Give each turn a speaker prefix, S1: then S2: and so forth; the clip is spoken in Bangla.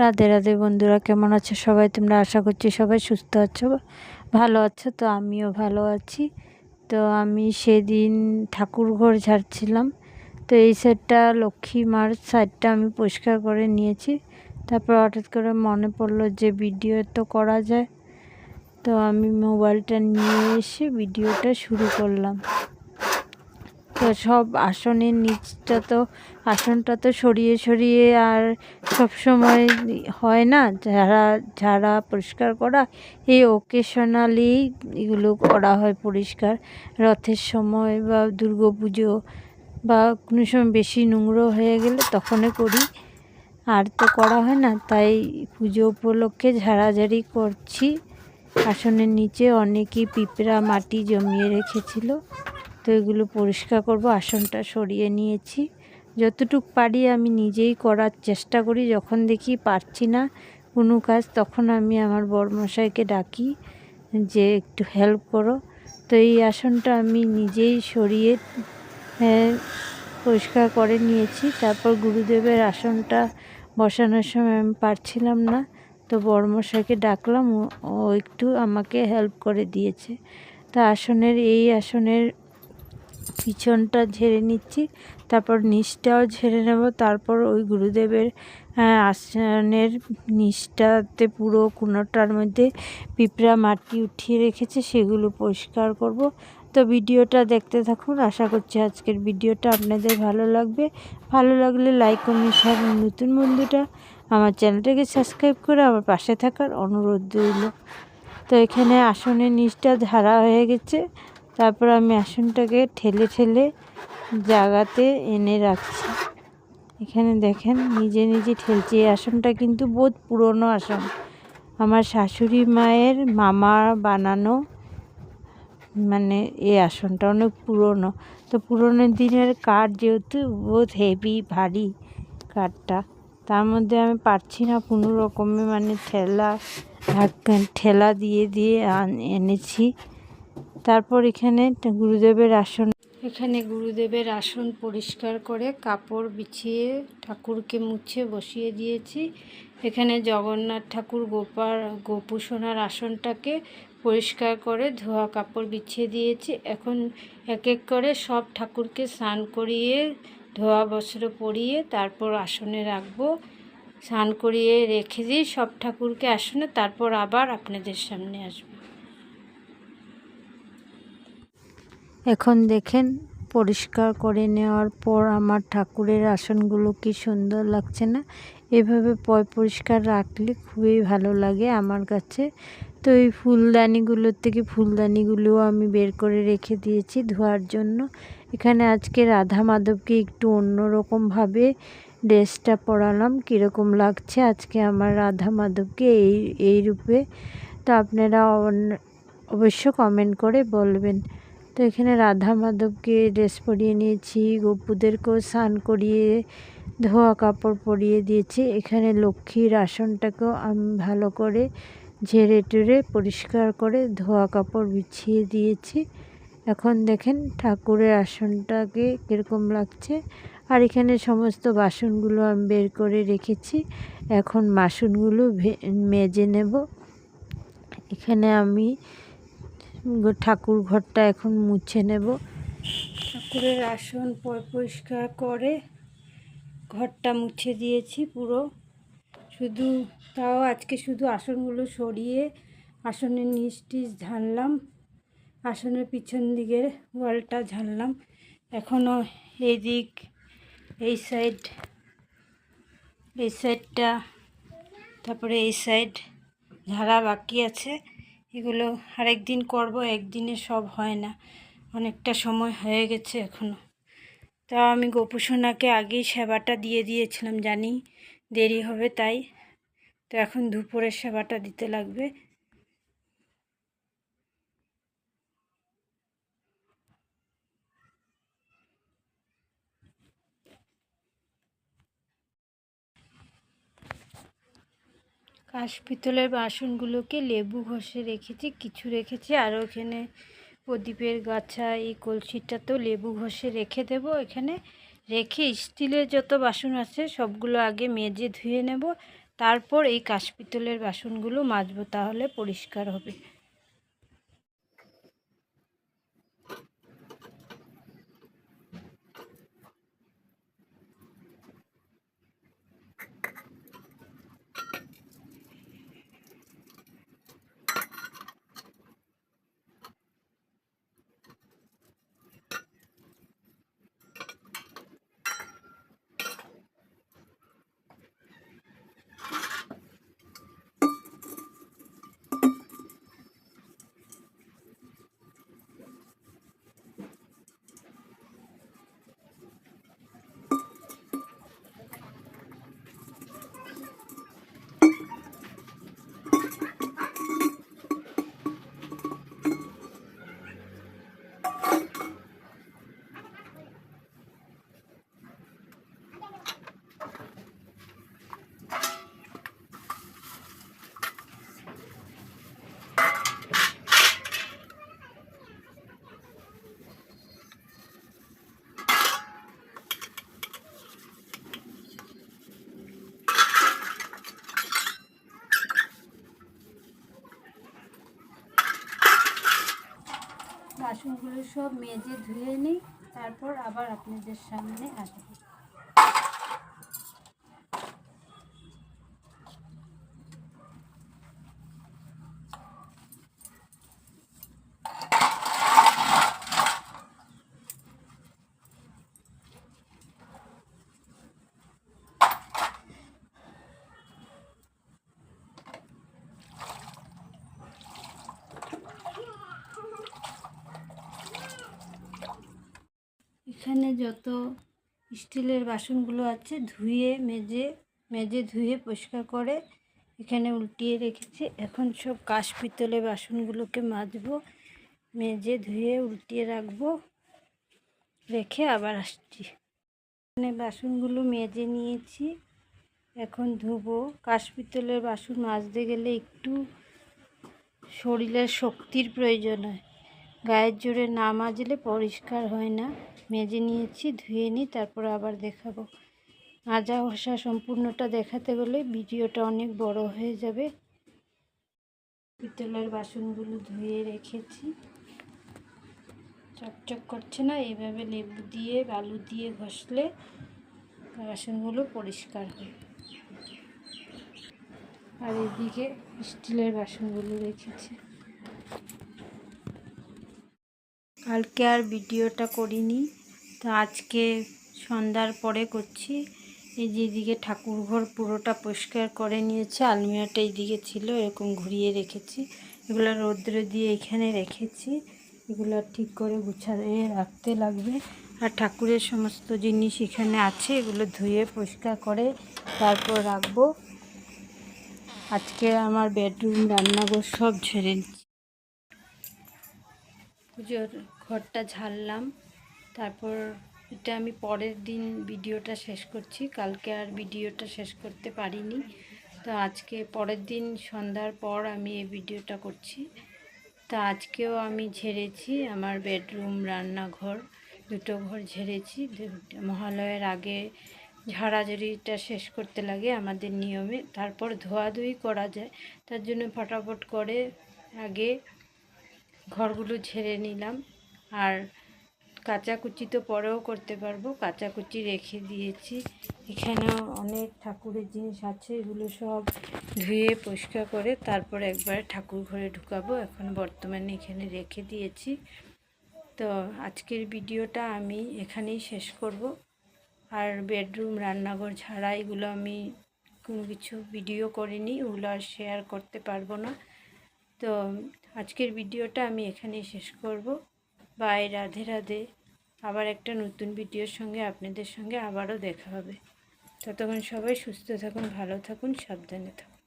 S1: রাধে রাধে বন্ধুরা, কেমন আছো সবাই? তোমরা আশা করছি সবাই সুস্থ আছো, ভালো আছো, তো আমিও ভালো আছি। তো আমি সেদিন ঠাকুর ঘর ঝাড়ছিলাম, তো এই সাইডটা লক্ষ্মী মার সাইডটা আমি পরিষ্কার করে নিয়েছি। তারপর হঠাৎ করে মনে পড়ল যে ভিডিও তো করা যায়, তো আমি মোবাইলটা নিয়ে এসে ভিডিওটা শুরু করলাম। তো সব আসনের নিচটা তো, আসনটা তো সরিয়ে সরিয়ে আর সব সময় হয় না, যারা যারা পরিষ্কার করা, এই ওকেশনালি এগুলো করা হয় পরিষ্কার। রথের সময় বা পুজো বা কোনো সময় বেশি নোংরো হয়ে গেলে তখনই করি। আর তো করা হয় না, তাই পুজো উপলক্ষে ঝাড়াঝাড়ি করছি। আসনের নিচে অনেকই পিঁপড়া মাটি জমিয়ে রেখেছিল। তো এগুলো পরিষ্কার করব, আসনটা সরিয়ে নিয়েছি। যতটুক পারি আমি নিজেই করার চেষ্টা করি, যখন দেখি পারছি না কোনো কাজ, তখন আমি আমার বড়মশাইকে ডাকি যে একটু হেল্প করো। তো এই আসনটা আমি নিজেই সরিয়ে পরিষ্কার করে নিয়েছি। তারপর গুরুদেবের আসনটা বসানোর সময় আমি পারছিলাম না, তো বড়মশাইকে ডাকলাম, ও একটু আমাকে হেল্প করে দিয়েছে। তা আসনের, এই আসনের পিছনটা ঝেড়ে নিচ্ছি, তারপর নিচটাও ঝেড়ে নেব, তারপর ওই গুরুদেবের আসনের নিচটাতে পুরো কুনোটার মধ্যে পিঁপড়া মাটি উঠিয়ে রেখেছে, সেগুলো পরিষ্কার করব। তো ভিডিওটা দেখতে থাকুন, আশা করছি আজকের ভিডিওটা আপনাদের ভালো লাগবে। ভালো লাগলে লাইক কমেন্ট শেয়ার নতুন বন্ধুটা আমার চ্যানেলটাকে সাবস্ক্রাইব করে আমার পাশে থাকার অনুরোধ রইল। তো এখানে আসনের নিচটা ধারা হয়ে গেছে। তারপর আমি আসনটাকে ঠেলে ঠেলে জায়গাতে এনে রাখছি। এখানে দেখেন, নিজে নিজে ঠেলছি। এই আসনটা কিন্তু বহুত পুরনো আসন। আমার শাশুড়ি মায়ের মামা বানানো মানে এই আসনটা অনেক পুরনো। তো পুরনো দিনের কাঠ যেহেতু, বহুত হেভি ভারী কাঠটা। তার মধ্যে আমি পারছি না কোনো রকমে মানে ঠেলা ঠেলা দিয়ে দিয়ে এনেছি। তারপর এখানে গুরুদেবের আসন। এখানে গুরুদেবের আসন পরিষ্কার করে কাপড় বিছিয়ে ঠাকুরকে মুছে বসিয়ে দিয়েছি। এখানে জগন্নাথ ঠাকুর গোপার গোপুসোনার আসনটাকে পরিষ্কার করে ধোয়া কাপড় বিছিয়ে দিয়েছি। এখন এক এক করে সব ঠাকুরকে স্নান করিয়ে, ধোয়া বস্ত্র পরিয়ে তারপর আসনে রাখব। স্নান করিয়ে রেখে দিই সব ঠাকুরকে আসনে, তারপর আবার আপনাদের সামনে আসব। এখন দেখেন, পরিষ্কার করে নেওয়ার পর আমার ঠাকুরের আসনগুলো কি সুন্দর লাগছে না? এভাবে পয় পরিষ্কার রাখলে খুবই ভালো লাগে আমার কাছে। তো এই ফুলদানিগুলোর থেকে ফুলদানিগুলোও আমি বের করে রেখে দিয়েছি ধোয়ার জন্য। এখানে আজকে রাধা মাধবকে একটু অন্যরকমভাবে ড্রেসটা পরালাম, কীরকম লাগছে আজকে আমার রাধা মাধবকে এই এই রূপে। তো আপনারা অবশ্য কমেন্ট করে বলবেন। তো এখানে রাধা মাধবকে ড্রেস পরিয়ে নিয়েছি গপুদেরকেও স্নান করিয়ে, ধোয়া কাপড় পরিয়ে দিয়েছি। এখানে লক্ষ্মীর আসনটাকেও আমি ভালো করে ঝেড়ে টুড়ে পরিষ্কার করে ধোয়া কাপড় বিছিয়ে দিয়েছি। এখন দেখেন ঠাকুরের আসনটাকে কীরকম লাগছে। আর এখানে সমস্ত বাসনগুলো আমি বের করে রেখেছি। এখন বাসনগুলো মেজে নেব। এখানে আমি ঠাকুর ঘরটা এখন মুছে নেব। ঠাকুরের আসন পরিষ্কার করে ঘরটা মুছে দিয়েছি পুরো। শুধু তাও আজকে শুধু আসনগুলো সরিয়ে আসনের নিচ টিচ ঝাড়লাম, আসনের পিছন দিকের ওয়ালটা ঝাড়লাম। এখনও এই দিক এই সাইড, এই সাইডটা, তারপরে এই সাইড, ঝাড়া বাকি আছে। এগুলো আরেক দিন করব, একদিনে সব হয় না। অনেকটা সময় হয়ে গেছে এখনও তা আমি গোপুসোনাকে আগেই সেবাটা দিয়ে দিয়েছিলাম, জানি দেরি হবে তাই। তো এখন দুপুরের সেবাটা দিতে লাগবে। কাশ পিতলের বাসনগুলোকে লেবু ঘষে রেখেছি, কিছু রেখেছি। আর ওখানে প্রদীপের গাছা, এই কলসিটা তো লেবু ঘষে রেখে দেব। এখানে রেখে স্টিলের যত বাসন আছে সবগুলো আগে মেজে ধুয়ে নেব। তারপর এই কাশ পিতলের বাসনগুলো মাজবো, তাহলে পরিষ্কার হবে। বাসনগুলো সব মেজে ধুয়ে নিই তারপর আবার আপনাদের সামনে আসব এখানে যত স্টিলের বাসনগুলো আছে ধুয়ে, মেজে মেজে ধুয়ে পরিষ্কার করে এখানে উল্টিয়ে রেখেছি। এখন সব কাশ পিতলের বাসনগুলোকে মাজবো, মেজে ধুয়ে উল্টিয়ে রাখব, রেখে আবার আসছি। এখানে বাসনগুলো মেজে নিয়েছি, এখন ধুবো। কাশ পিতলের বাসন মাজতে গেলে একটু শরীরের শক্তির প্রয়োজন হয়। গায়ের জোরে না মাজলে পরিষ্কার হয় না। মেজে নিয়েছি, ধুয়ে নিই, তারপর আবার দেখাবো। মাজা ঘষা সম্পূর্ণটা দেখাতে গেলে ভিডিওটা অনেক বড় হয়ে যাবে। পিতলের বাসনগুলো ধুয়ে রেখেছি। চকচক করছে না এইভাবে লেবু দিয়ে বালু দিয়ে ঘষলে বাসনগুলো পরিষ্কার হয়। আর এদিকে স্টিলের বাসনগুলো রেখেছি। কালকে আর ভিডিওটা করিনি। তো আজকে সন্ধ্যার পরে করছি। এই যে এদিকে ঠাকুরঘর পুরোটা পরিষ্কার করে নিয়েছে, আলমিরাটা এইদিকে ছিল, এরকম ঘুরিয়ে রেখেছি। এগুলো রৌদ্রে দিয়ে এখানে রেখেছি। এগুলো ঠিক করে গুছিয়ে রাখতে লাগবে। আর ঠাকুরের সমস্ত জিনিস এখানে আছে, এগুলো ধুয়ে পরিষ্কার করে তারপর রাখব। আজকে আমার বেডরুম, রান্নাঘর সব ঝেড়ে পুজোর ঘরটা ঝাড়লাম। তারপর এটা আমি পরের দিন ভিডিওটা শেষ করছি। কালকে আর ভিডিওটা শেষ করতে পারিনি। তো আজকে পরের দিন সন্ধ্যার পর আমি এই ভিডিওটা করছি। তা আজকেও আমি ঝেড়েছি আমার বেডরুম, রান্নাঘর, দুটো ঘর ঝেড়েছি। মহালয়ের আগে ঝাড়াঝড়িটা শেষ করতে লাগে আমাদের নিয়মে। তারপর ধোয়াধুয়ি করা যায়। তার জন্য ফটাফট করে আগে ঘরগুলো ঝেড়ে নিলাম। আর কাচাকুচি তো পরেও করতে পারব। কাচাকুচি রেখে দিয়েছি। এখানেও অনেক ঠাকুরের জিনিস আছে। এগুলো সব ধুয়ে পরিষ্কার করে তারপর একবারে ঠাকুর ঘরে ঢুকাবো। এখন বর্তমানে এখানে রেখে দিয়েছি। তো আজকের ভিডিওটা আমি এখানেই শেষ করব। আর বেডরুম, রান্নাঘর ছাড়া এগুলো আমি কোনো কিছু ভিডিও করিনি। ওগুলো আর শেয়ার করতে পারব না। তো আজকের ভিডিওটা আমি এখানেই শেষ করব। বাই, রাধে রাধে। আবার একটা নতুন ভিডিওর সঙ্গে আপনাদের সঙ্গে আবারও দেখা হবে। ততক্ষণ সবাই সুস্থ থাকুন, ভালো থাকুন, সাবধানে থাকুন।